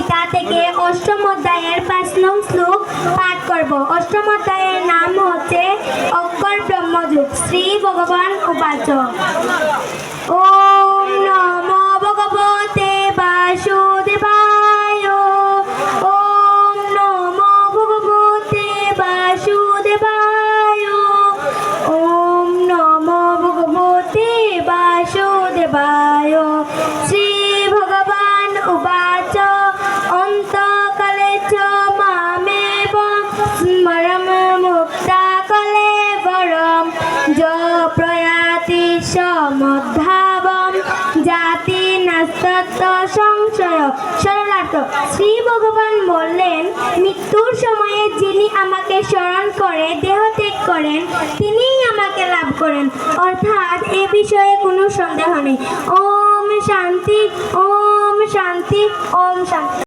গীতা থেকে অষ্টম অধ্যায়ের পাঁচ নং শ্লোক পাঠ করব। অষ্টম অধ্যায়ের নাম হচ্ছে অক্ষর ব্রহ্মযুগ। শ্রী ভগবান উপাচ ওম স্মরম মুক্তা কলে বরম য প্রয়াতি সমদ্ধাবম জাতি নাস্তত্ব সংশয় সরলার্থ শ্রী ভগবান বললেন, মৃত্যুর সময়ে যিনি আমাকে স্মরণ করে, দেহ ত্যাগ করেন, তিনিই আমাকে লাভ করেন। অর্থাৎ এ বিষয়ে কোনো সন্দেহ নেই। ওম শান্তি ওম শান্তি ওম শান্তি।